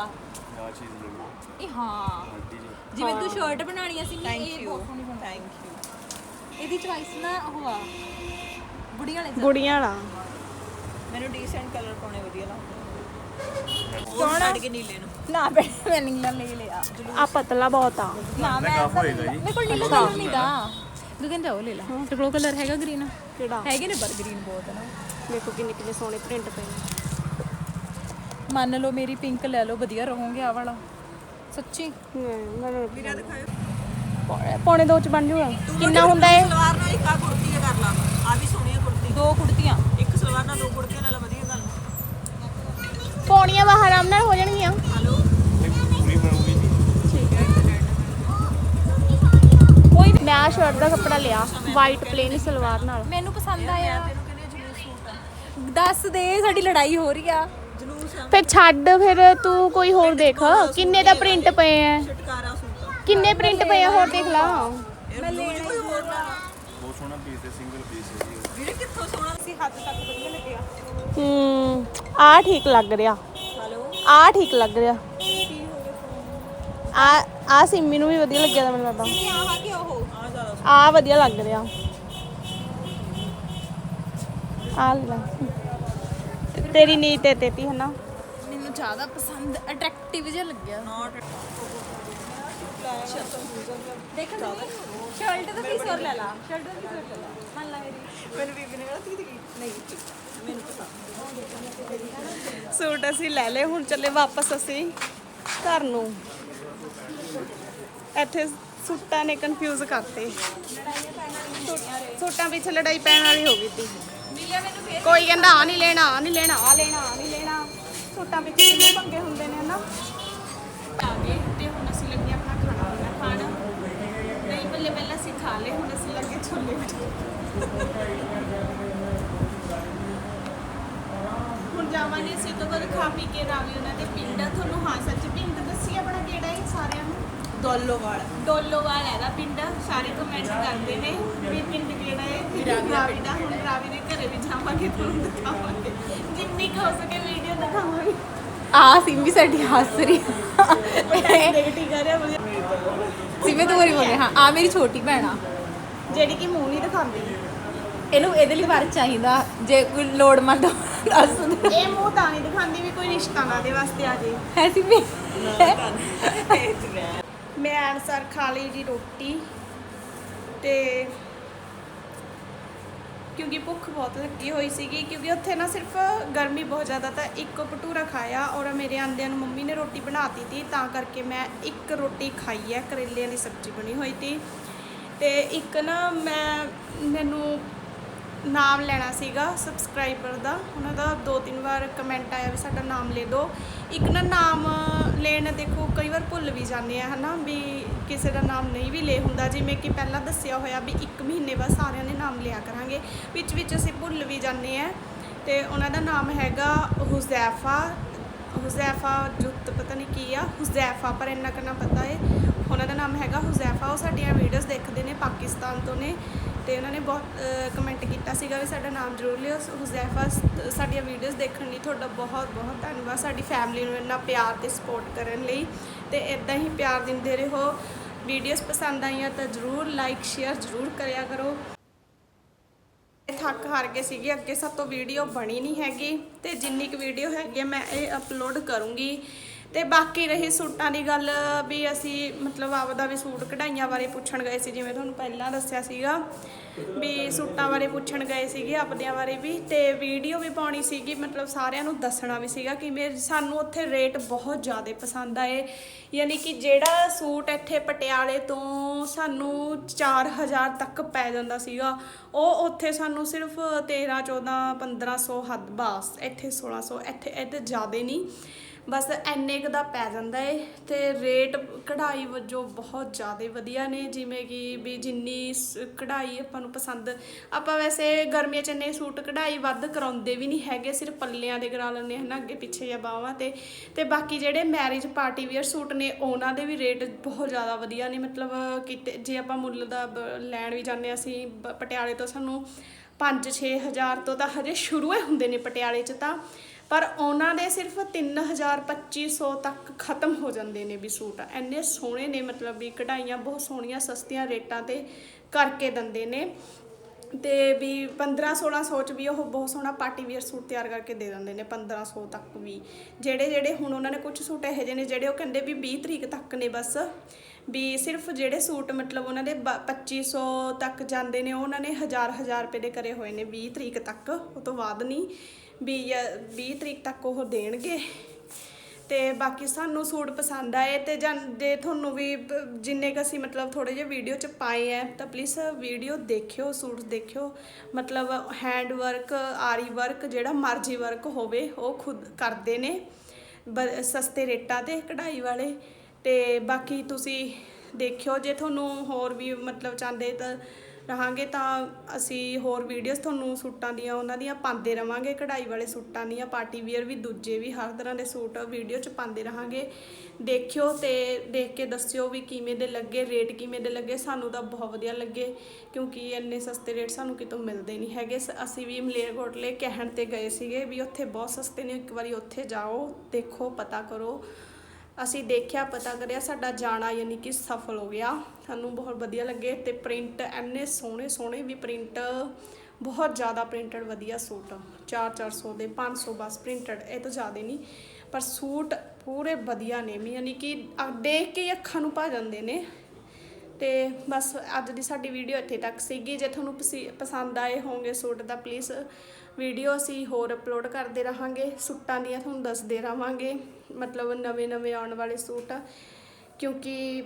ਆ ਚੀਜ਼ ਨਹੀਂ ਇਹ ਹਾਂ। ਆਂਟੀ ਜੀ। ਜਿਵੇਂ ਤੂੰ ਸ਼ਰਟ ਬਣਾਣੀ ਸੀ ਥੈਂਕ ਇਹ ਯੂ ਬਹੁਤ ਸੋਹਣੀ ਬਣਦੀ ਥੈਂਕ ਯੂ ਇਹਦੀ ਚੁਆਇਸ ਨਾ ਉਹ ਆ। ਬੁੜੀਆਂ ਵਾਲੇ ਗੁੜੀਆਂ ਵਾਲਾ। ਮੈਨੂੰ ਡੀਸੈਂਟ ਕਲਰ ਪਾਉਣੇ ਵਧੀਆ ਲੱਗਦੇ ਸੋਹਣਾ। ਛੱਡ ਕੇ ਨੀਲੇ ਨੂੰ। ਨਾ ਬੈ ਮੈਂ ਨੀਲਾ ਲੈ ਲਿਆ। ਆ ਪਤਲਾ ਬਹੁਤ ਆ। ਨਾ ਮੈਂ ਕਾਫ ਹੋਏਗਾ ਜੀ। ਮੇਰੇ ਕੋਲ ਨੀਲਾ ਕਲਰ ਨਹੀਂ ਦਾ ਦੁਕਾਨ ਜਾਓ ਲੈ ਲਾ। ਤੇਰੇ ਕੋਲ ਕਲਰ ਹੈਗਾ ਗ੍ਰੀਨ ਕਿਹੜਾ? ਹੈਗੇ ਨੇ ਪਰ ਗ੍ਰੀਨ ਬਹੁਤ ਨਾ। ਦੇਖੋ ਕਿੰਨੇ ਕਿੰਨੇ ਸੋਹਣੇ ਪ੍ਰਿੰਟ ਪਏ ਨੇ। ਮੰਨ ਲਓ ਮੇਰੀ ਪਿੰਕ ਲੈ ਲਓ ਵਧੀਆ ਰਹੋਗੇ ਆ ਵਾਲਾ। ਸੱਚੀ? ਪੌਣੇ- ਪੌਣੇ ਦੋ ਚ ਬਣ ਜੂਗਾ। ਕਿੰਨਾ ਹੁੰਦਾ ਏ ਸਲਵਾਰ ਨਾਲ ਇੱਕ ਆ ਕੁੜਤੀ ਇਹ? ਕਰ ਲਾ ਆ ਵੀ ਸੋਹਣੀ ਆ ਕੁੜਤੀ ਦੋ ਕੁੜਤੀਆਂ। ਇੱਕ ਸਲਵਾਰ ਨਾਲ ਦੋ ਕੁੜਤੀਆਂ ਲੈ ਲਾ ਵਧੀਆ ਗੱਲ ਪੌਣੀਆਂ ਬਾਹਰ ਆਰਾਮ ਨਾਲ ਹੋ ਜਾਣਗੀਆਂ। ਹਲੋ ਪੂਰੀ ਬਣੂਗੀ ਜੀ ਕੋਈ ਮੈਂ ਸ਼ਰਟ ਦਾ ਕੱਪੜਾ ਲਿਆ ਵਾਈਟ ਪਲੇਨ ਸਲਵਾਰ ਨਾਲ। ਮੈਨੂੰ ਪਸੰਦ ਆਇਆ। ਤੈਨੂੰ ਸੂਟ ਦੱਸ ਦੇ ਸਾਡੀ ਲੜਾਈ ਹੋ ਰਹੀ ਆ। ਫਿਰ ਛੱਡ ਫਿਰ ਤੂੰ ਕੋਈ ਹੋਰ ਦੇਖ ਕਿੰਨੇ ਦਾ ਪ੍ਰਿੰਟ ਪਏ ਐ ਛਟਕਾਰਾ ਸੂਟ ਆ ਕਿੰਨੇ ਪ੍ਰਿੰਟ ਪਏ ਆ ਹੋਰ ਦੇਖ ਲਾ। ਮੈਂ ਲੈਣਾ ਕੋਈ ਹੋਰ ਲਾ ਬਹੁਤ ਸੋਹਣਾ ਪੀਸ ਹੈ ਸਿੰਗਲ ਪੀਸ ਹੈ ਜੀ ਵੀਰੇ ਕਿੱਥੋਂ ਸੋਹਣਾ? ਸੀ ਹੱਥ ਤੱਕ ਵਧੀਆ ਲੱਗਿਆ। ਹੂੰ ਆ ਠੀਕ ਲੱਗ ਰਿਹਾ। ਹਲੋ? ਆ ਠੀਕ ਲੱਗ ਰਿਹਾ। ਆ ਆ ਸਿੰਮੀ ਨੂੰ ਵੀ ਵਧੀਆ ਲੱਗਿਆ ਤਾਂ ਮੈਨੂੰ ਲੱਗਦਾ। ਇਹ ਆਹ ਕਿ ਉਹ? ਆ ਜ਼ਿਆਦਾ ਆ ਵਧੀਆ ਲੱਗ ਰਿਹਾ। ਆ ਲੈ। ਤੇਰੀ ਨੀਤ ਤੇ ਤੇਤੀ ਹੈ ਨਾ ਮੈਨੂੰ ਜ਼ਿਆਦਾ ਪਸੰਦ ਅਟਰੈਕਟਿਵ ਜਿਹਾ ਲੱਗਿਆ। ਨਾਟ ਦੇਖ ਸ਼ਰਟ ਦਾ ਪੀਸ ਹੋਰ ਲੈ ਲਾ ਸ਼ਰਟ ਦਾ ਪੀਸ ਹੋਰ ਲੈ ਲਾ। ਮੰਨ ਲਾ ਮੇਰੀ। ਮੈਨੂੰ ਬੀਬੀ ਨੇ ਕਿਹਾ ਤੀ ਤੀ ਨਹੀਂ ਮੈਨੂੰ ਪਸੰਦ। ਸੂਟ ਅਸੀਂ ਲੈ ਲਏ ਹੁਣ ਚੱਲੇ ਵਾਪਸ ਅਸੀਂ ਘਰ ਨੂੰ। ਇੱਥੇ ਸੂਟਾਂ ਨੇ ਕਨਫਿਊਜ਼ ਕਰਤੇ। ਸੂਟ- ਸੂਟਾਂ ਪਿੱਛੇ ਲੜਾਈ ਪੈਣ ਵਾਲੀ ਹੋ ਗਈ ਸੀ। ਮਿਲਿਆ ਮੈਨੂੰ ਫੇਰ ਕੋਈ ਕਹਿੰਦਾ ਆ ਨਹੀਂ ਲੈਣਾ ਆ ਨਹੀਂ ਲੈਣਾ ਆ ਲੈਣਾ ਆ ਨਹੀਂ ਲੈਣਾ। ਸੂਟਾਂ ਪਿੱਛੇ ਕਿੰਨੇ ਪੰਗੇ ਹੁੰਦੇ ਨੇ ਹਨਾ? ਆ ਗਏ ਤੇ ਹੁਣ ਅਸੀਂ ਲੱਗੇ ਆਪਣਾ ਖਾਣਾ ਖਾਣ। ਨਹੀਂ ਬੱਲੇ ਪਹਿਲਾਂ ਅਸੀਂ ਖਾ ਲਏ ਹੁਣ ਅਸੀਂ ਲੱਗੇ ਛੋਲੇ ਹੁਣ ਜਾਵਾਂਗੇ ਅਸੀਂ ਤੋਂ ਬਾਅਦ ਖਾ ਪੀ ਕੇ ਰਾਵੀ ਉਹਨਾਂ ਦੇ ਪਿੰਡ। ਤੁਹਾਨੂੰ ਹਾਂ ਸੱਚ ਪਿੰਡ ਦੱਸੀ ਆਪਣਾ ਕਿਹੜਾ ਹੈ ਸਾਰਿਆਂ ਨੂੰ? ਦੋਲੋਵਾਲ ਡੋਲੋਵਾਲ ਹੈਗਾ ਪਿੰਡ। ਸਾਰੇ ਕਮੈਂਟ ਕਰਦੇ ਨੇ ਵੀ ਪਿੰਡ ਕਿਹੜਾ ਹੈ? ਰਾਵੀ ਦਾ ਹੁਣ ਰਾਵੀ ਦੇ ਘਰੇ ਵੀ ਜਾਵਾਂਗੇ ਤੁਹਾਨੂੰ ਦਿਖਾਵਾਂਗੇ। ਜਿੰਨੀ ਕੁ ਹੋ ਸਕੇ ਵੀਡੀਓ ਦਿਖਾਵਾਂਗੇ। ਆ ਸਿੰਮੀ ਸਾਡੀ ਹੱਸ ਰਹੀ ਨੈਗੇਟਿਵ ਕਰ ਰਿਹਾ ਮੁਝੇ ਸਿੰਮੀ ਤੂੰ ਬੋਲੀ ਬੋਲੇ ਹਾਂ ਆ ਮੇਰੀ ਛੋਟੀ ਭੈਣ ਆ। ਜਿਹੜੀ ਕਿ ਮੂੰਹ ਨਹੀਂ ਦਿਖਾਉਂਦੀ। ਇਹਨੂੰ ਇਹਦੇ ਲਈ ਵਰ ਚਾਹੀਦਾ। ਜੇ ਕੋਈ ਲੋੜਮੰਦ ਦੱਸ ਦੇ। ਇਹ ਮੂੰਹ ਤਾਂ ਨਹੀਂ ਦਿਖਾਉਂਦੀ ਵੀ ਕੋਈ ਰਿਸ਼ਤਾ ਨਾ ਦੇ ਵਾਸਤੇ ਆ ਜੇ। ਹੈ ਸਿੰਮੀ ਮੈਂ ਅਨਸਰ ਖਾ ਲਈ ਜੀ ਰੋਟੀ ਤੇ ਕਿਉਂਕਿ ਭੁੱਖ ਬਹੁਤ ਲੱਗੀ ਹੋਈ ਸੀਗੀ, ਕਿਉਂਕਿ ਉੱਥੇ ਨਾ ਸਿਰਫ ਗਰਮੀ ਬਹੁਤ ਜ਼ਿਆਦਾ ਤਾਂ ਇੱਕ ਭਟੂਰਾ ਖਾਇਆ ਔਰ ਮੇਰੇ ਆਂਦਿਆਂ ਨੂੰ ਮੰਮੀ ਨੇ ਰੋਟੀ ਬਣਾਤੀ ਤੀ, ਤਾਂ ਕਰਕੇ ਮੈਂ ਇੱਕ ਰੋਟੀ ਖਾਈ ਹੈ ਕਰੇਲਿਆਂ ਦੀ ਸਬਜ਼ੀ ਬਣੀ ਹੋਈ ਤੀ। ਤੇ ਇੱਕ ਨਾ ਮੈਂ, ਮੈਨੂੰ ਨਾਮ ਲੈਣਾ ਸੀਗਾ ਸਬਸਕ੍ਰਾਈਬਰ ਦਾ, ਉਹਨਾਂ ਦਾ ਦੋ ਤਿੰਨ ਵਾਰ ਕਮੈਂਟ ਆਇਆ ਵੀ ਸਾਡਾ ਨਾਮ ਲੈ ਦਿਓ ਇੱਕ ਨਾ ਨਾਮ ਲੈਣ ਦੇਖੋ ਕਈ ਵਾਰ ਭੁੱਲ ਵੀ ਜਾਂਦੇ ਆ, ਹਨਾ, ਵੀ ਕਿਸੇ ਦਾ ਨਾਮ ਨਹੀਂ ਵੀ ਲੈ ਹੁੰਦਾ। ਜਿਵੇਂ ਕਿ ਪਹਿਲਾਂ ਦੱਸਿਆ ਹੋਇਆ ਵੀ ਇੱਕ ਮਹੀਨੇ ਬਾਅਦ ਸਾਰਿਆਂ ਨੇ ਨਾਮ ਲਿਆ ਕਰਾਂਗੇ, ਵਿੱਚ ਵਿੱਚ ਅਸੀਂ ਭੁੱਲ ਵੀ ਜਾਂਦੇ ਆ। ਤੇ ਉਹਨਾਂ ਦਾ ਨਾਮ ਹੈਗਾ ਹੁਜ਼ੈਫਾ ਹੁਜ਼ੈਫਾ ਜੁੱਤ, ਪਤਾ ਨਹੀਂ ਕੀ ਆ, ਹੁਜ਼ੈਫਾ, ਪਰ ਇੰਨਾ ਕਰਨਾ ਪਤਾ ਹੈ ਉਹਨਾਂ ਦਾ ਨਾਮ ਹੈਗਾ ਹੁਜ਼ੈਫਾ, ਉਹ ਸਾਡੀਆਂ ਵੀਡੀਓਜ਼ ਦੇਖਦੇ ਨੇ ਪਾਕਿਸਤਾਨ ਤੋਂ ਨੇ। ਤੇ ਉਹਨਾਂ ਨੇ ਬਹੁਤ ਕਮੈਂਟ ਕੀਤਾ ਸੀਗਾ ਵੀ ਸਾਡਾ ਨਾਮ ਜ਼ਰੂਰ ਲਿਓ। ਹੁਜ਼ੈਫਾ ਸਾਡੀਆਂ ਵੀਡੀਓਜ਼ ਦੇਖਣ ਲਈ ਤੁਹਾਡਾ ਬਹੁਤ ਬਹੁਤ ਧੰਨਵਾਦ। ਸਾਡੀ ਫੈਮਿਲੀ ਨੂੰ ਇੰਨਾ ਪਿਆਰ ਤੇ ਸਪੋਰਟ ਕਰਨ ਲਈ। ਤੇ ਇਦਾਂ ਹੀ ਪਿਆਰ ਦਿੰਦੇ ਰਹੋ। ਵੀਡੀਓਜ਼ ਪਸੰਦ ਆਈਆਂ ਤਾਂ ਜ਼ਰੂਰ ਲਾਈਕ ਸ਼ੇਅਰ ਜ਼ਰੂਰ ਕਰਿਆ ਕਰੋ। ਥੱਕ ਹਾਰ ਕੇ ਸੀਗੀ ਅੱਗੇ ਸਭ ਤੋਂ ਵੀਡੀਓ ਬਣੀ ਨਹੀਂ ਹੈਗੀ। ਤੇ ਜਿੰਨੀ ਕੁ ਵੀਡੀਓ ਹੈਗੀ ਆ, ਮੈਂ ਇਹ ਅਪਲੋਡ ਕਰੂੰਗੀ। ਤੇ ਬਾਕੀ ਰਹੀ ਸੂਟਾਂ ਦੀ ਗੱਲ ਵੀ ਅਸੀਂ ਮਤਲਬ ਆਪਦਾ ਵੀ ਸੂਟ ਕਢਾਈਆਂ ਬਾਰੇ ਪੁੱਛਣ ਗਏ ਸੀ, ਜਿਵੇਂ ਤੁਹਾਨੂੰ ਪਹਿਲਾਂ ਦੱਸਿਆ ਸੀਗਾ, ਵੀ ਸੂਟਾਂ ਬਾਰੇ ਪੁੱਛਣ ਗਏ ਸੀਗੇ ਆਪਦਿਆਂ ਬਾਰੇ ਵੀ, ਤੇ ਵੀਡੀਓ ਵੀ ਪਾਉਣੀ ਸੀਗੀ, ਮਤਲਬ ਸਾਰਿਆਂ ਨੂੰ ਦੱਸਣਾ ਵੀ ਸੀਗਾ ਕਿ ਮੇਰੇ, ਸਾਨੂੰ ਉੱਥੇ ਰੇਟ ਬਹੁਤ ਜ਼ਿਆਦਾ ਪਸੰਦ ਆਏ। ਯਾਨੀ ਕਿ ਜਿਹੜਾ ਸੂਟ ਇੱਥੇ ਪਟਿਆਲੇ ਤੋਂ ਸਾਨੂੰ 4000 ਤੱਕ ਪੈ ਜਾਂਦਾ ਸੀਗਾ, ਉਹ ਉੱਥੇ ਸਾਨੂੰ ਸਿਰਫ 13 14 1500 ਹੱਦ ਬਾਸ, ਇੱਥੇ 1600 ਇੱਥੇ ਇੱਥੇ ਜ਼ਿਆਦਾ ਨਹੀਂ। ਬਸ ਐਨੇ ਕੁ ਦਾ ਪੈ ਜਾਂਦਾ ਏ ਤੇ ਰੇਟ ਕਢਾਈ ਵਜੋਂ ਬਹੁਤ ਜ਼ਿਆਦਾ ਵਧੀਆ ਨੇ, ਜਿਵੇਂ ਕਿ ਵੀ ਜਿੰਨੀ ਸ- ਕਢਾਈ ਆਪਾਂ ਨੂੰ ਪਸੰਦ, ਆਪਾਂ ਵੈਸੇ ਗਰਮੀਆਂ 'ਚ ਇੰਨੇ ਸੂਟ ਕਢਾਈ ਵੱਧ ਕਰਾਉਂਦੇ ਵੀ ਨਹੀਂ ਹੈਗੇ, ਸਿਰਫ ਪੱਲਿਆਂ ਦੇ ਕਰਾ ਲੈਂਦੇ ਹਨ, ਅੱਗੇ ਪਿੱਛੇ ਜਾਂ ਬਾਹਾਂ ਤੇ ਤੇ ਬਾਕੀ ਜਿਹੜੇ ਮੈਰਿਜ ਪਾਰਟੀ ਵੇਅਰ ਸੂਟ ਨੇ, ਉਹਨਾਂ ਦੇ ਵੀ ਰੇਟ ਬਹੁਤ ਜ਼ਿਆਦਾ ਵਧੀਆ ਨੇ, ਮਤਲਬ ਕਿਤੇ ਜੇ ਆਪਾਂ ਮੁੱਲ ਦਾ ਬ- ਲੈਣ ਵੀ ਜਾਂਦੇ ਹਾਂ, ਅਸੀਂ ਬ- ਪਟਿਆਲੇ ਤੋਂ ਸਾਨੂੰ 5-6 ਹਜ਼ਾਰ ਤੋਂ ਤਾਂ ਹਜੇ ਸ਼ੁਰੂ ਹੀ ਹੁੰਦੇ ਨੇ ਪਟਿਆਲੇ 'ਚ ਤਾਂ ਪਰ ਉਹਨਾਂ ਦੇ ਸਿਰਫ 3000 2500 ਤੱਕ ਖਤਮ ਹੋ ਜਾਂਦੇ ਨੇ ਵੀ ਸੂਟ। ਇੰਨੇ ਸੋਹਣੇ ਨੇ, ਮਤਲਬ ਵੀ ਕਢਾਈਆਂ ਬਹੁਤ ਸੋਹਣੀਆਂ, ਸਸਤੀਆਂ ਰੇਟਾਂ ਤੇ ਕਰਕੇ ਦਿੰਦੇ ਨੇ। ਤੇ ਵੀ 15 1600 ਚ ਵੀ ਉਹ ਬਹੁਤ ਸੋਹਣਾ ਪਾਰਟੀ ਵੇਅਰ ਸੂਟ ਤਿਆਰ ਕਰਕੇ ਦੇ ਦਿੰਦੇ ਨੇ 1500 ਤੱਕ ਵੀ। ਜਿਹੜੇ ਜਿਹੜੇ ਹੁਣ ਉਹਨਾਂ ਨੇ ਕੁਝ ਸੂਟ ਇਹੋ ਜਿਹੇ ਨੇ ਜਿਹੜੇ ਉਹ ਕਹਿੰਦੇ ਵੀ 20 ਤਰੀਕ ਤੱਕ ਨੇ ਬਸ। ਵੀ ਸਿਰਫ ਜਿਹੜੇ ਸੂਟ ਮਤਲਬ ਉਹਨਾਂ ਦੇ ਬ- 2500 ਤੱਕ ਜਾਂਦੇ ਨੇ ਉਹਨਾਂ ਨੇ ਹਜ਼ਾਰ ਹਜ਼ਾਰ ਰੁਪਏ ਦੇ ਕਰੇ ਹੋਏ ਨੇ 20 ਤਰੀਕ ਤੱਕ, ਉਹ ਤੋਂ ਬਾਅਦ ਨਹੀਂ। ਵੀ ਜਾਂ 20 ਤਰੀਕ ਤੱਕ ਉਹ ਦੇਣਗੇ। ਤੇ ਬਾਕੀ ਸਾਨੂੰ ਸੂਟ ਪਸੰਦ ਆਏ ਤੇ ਜਾਂ ਜੇ ਤੁਹਾਨੂੰ ਵੀ ਜਿੰਨੇ ਕ ਅਸੀਂ ਮਤਲਬ ਥੋੜੇ ਜਿਹੇ ਵੀਡੀਓ ਚ ਪਾਏ ਆ ਤਾਂ ਪਲੀਜ਼ ਵੀਡੀਓ ਦੇਖਿਓ, ਸੂਟ ਦੇਖਿਓ। ਮਤਲਬ ਹੈਂਡ ਵਰਕ ਆਰੀ ਵਰਕ ਜਿਹੜਾ ਮਰਜ਼ੀ ਵਰਕ ਹੋਵੇ, ਉਹ ਖੁਦ ਕਰਦੇ ਨੇ। ਬ- ਸਸਤੇ ਰੇਟਾਂ ਤੇ, ਕਢਾਈ ਵਾਲੇ। ਤੇ ਬਾਕੀ ਤੁਸੀਂ ਦੇਖਿਓ, ਜੇ ਤੁਹਾਨੂੰ ਹੋਰ ਵੀ ਮਤਲਬ ਚਾਹੁੰਦੇ ਤਾਂ ਰਹਾਂਗੇ ਤਾਂ ਅਸੀਂ ਹੋਰ ਵੀਡੀਓਜ਼ ਤੁਹਾਨੂੰ ਸੂਟਾਂ ਦੀਆਂ, ਉਹਨਾਂ ਦੀਆਂ ਪਾਉਂਦੇ ਰਵਾਂਗੇ, ਕਢਾਈ ਵਾਲੇ ਸੂਟਾਂ ਦੀਆਂ, ਪਾਰਟੀ ਵੇਅਰ ਵੀ, ਦੂਜੇ ਵੀ, ਹਰ ਤਰ੍ਹਾਂ ਦੇ ਸੂਟ ਵੀਡੀਓ 'ਚ ਪਾਉਂਦੇ ਰਹਾਂਗੇ। ਦੇਖਿਓ ਤੇ ਦੇਖ ਕੇ ਦੱਸਿਓ ਵੀ ਕਿਵੇਂ ਦੇ ਲੱਗੇ ਰੇਟ ਕਿਵੇਂ ਦੇ ਲੱਗੇ, ਸਾਨੂੰ ਤਾਂ ਬਹੁਤ ਵਧੀਆ ਲੱਗੇ, ਕਿਉਂਕਿ ਇੰਨੇ ਸਸਤੇ ਰੇਟ ਸਾਨੂੰ ਕਿਤੋਂ ਮਿਲਦੇ ਨਹੀਂ ਹੈਗੇ। ਸ- ਅਸੀਂ ਵੀ ਮਲੇਰਕੋਟਲੇ, ਕਹਿਣ ਤੇ ਗਏ ਸੀਗੇ ਵੀ ਉੱਥੇ ਬਹੁਤ ਸਸਤੇ ਨੇ, ਇੱਕ ਵਾਰੀ ਉੱਥੇ ਜਾਓ, ਦੇਖੋ, ਪਤਾ ਕਰੋ। ਅਸੀਂ ਦੇਖਿਆ, ਪਤਾ ਕਰਿਆ, ਸਾਡਾ ਜਾਣਾ ਯਾਨੀ ਕਿ ਸਫਲ ਹੋ ਗਿਆ। ਸਾਨੂੰ ਬਹੁਤ ਵਧੀਆ ਲੱਗੇ ਤੇ ਪ੍ਰਿੰਟ ਐਨੇ ਸੋਹਣੇ ਸੋਹਣੇ ਵੀ ਪ੍ਰਿੰਟ, ਬਹੁਤ ਜ਼ਿਆਦਾ ਪ੍ਰਿੰਟਡ ਵਧੀਆ ਸੂਟ। 4-400 ਦੇ 500 ਬਸ ਪ੍ਰਿੰਟਡ, ਇਹ ਤੋਂ ਜ਼ਿਆਦਾ ਨਹੀਂ। ਪਰ ਸੂਟ ਪੂਰੇ ਵਧੀਆ ਨੇ, ਵੀ ਯਾਨੀ ਕਿ ਦੇਖ ਕੇ ਹੀ ਅੱਖਾਂ ਨੂੰ ਭਾ ਜਾਂਦੇ ਨੇ। ਤੇ ਬਸ ਅੱਜ ਦੀ ਸਾਡੀ ਵੀਡੀਓ ਇੱਥੇ ਤੱਕ ਸੀਗੀ। ਜੇ ਤੁਹਾਨੂੰ ਪਸੀ- ਪਸੰਦ ਆਏ ਹੋਣਗੇ ਸੂਟ ਤਾਂ ਪਲੀਜ਼ ਵੀਡੀਓ ਅਸੀਂ ਹੋਰ ਅਪਲੋਡ ਕਰਦੇ ਰਹਾਂਗੇ। ਸੂਟਾਂ ਦੀਆਂ ਤੁਹਾਨੂੰ ਦੱਸਦੇ ਰਹਾਂਗੇ। ਮਤਲਬ ਨਵੇਂ ਨਵੇਂ ਆਉਣ ਵਾਲੇ ਸੂਟ। ਕਿਉਂਕਿ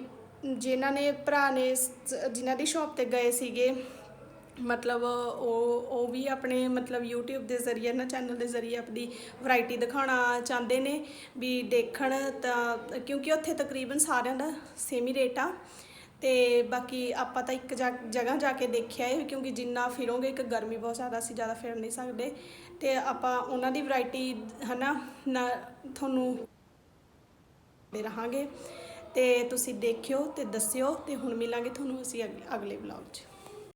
ਜਿਨ੍ਹਾਂ ਨੇ ਭਰਾ ਨੇ ਸ- ਜਿਨ੍ਹਾਂ ਦੀ ਸ਼ਾਪ ਤੇ ਗਏ ਸੀਗੇ, ਮਤਲਬ ਉਹ ਉਹ ਵੀ ਆਪਣੇ ਮਤਲਬ YouTube ਦੇ ਜ਼ਰੀਏ ਨਾ ਚੈਨਲ ਦੇ ਜ਼ਰੀਏ ਆਪਣੀ ਵੈਰਾਈਟੀ ਦਿਖਾਉਣਾ ਚਾਹੁੰਦੇ ਨੇ। ਵੀ ਦੇਖਣ ਤਾਂ ਕਿਉਂਕਿ ਉੱਥੇ ਤਕਰੀਬਨ ਸਾਰਿਆਂ ਦਾ ਸੇਮ ਹੀ ਰੇਟ ਆ। ਤੇ ਬਾਕੀ ਆਪਾਂ ਤਾਂ ਇੱਕ ਜਾ- ਜਗ੍ਹਾ ਜਾ ਕੇ ਦੇਖਿਆ ਹੈ, ਕਿਉਂਕਿ ਜਿੰਨਾ ਫਿਰੋਂਗੇ, ਇੱਕ ਗਰਮੀ ਬਹੁਤ ਜ਼ਿਆਦਾ ਅਸੀਂ ਜ਼ਿਆਦਾ ਫਿਰ ਨਹੀਂ ਸਕਦੇ। ਤੇ ਆਪਾਂ ਉਹਨਾਂ ਦੀ ਵੈਰਾਈਟੀ ਹਨਾ, ਨਾ ਤੁਹਾਨੂੰ ਦੇ ਰਹਾਂਗੇ। ਤੇ ਤੁਸੀਂ ਦੇਖਿਓ ਤੇ ਦੱਸਿਓ, ਤੇ ਹੁਣ ਮਿਲਾਂਗੇ ਤੁਹਾਨੂੰ ਅਸੀਂ ਅਗ ਅਗਲੇ ਵਲੌਗ 'ਚ।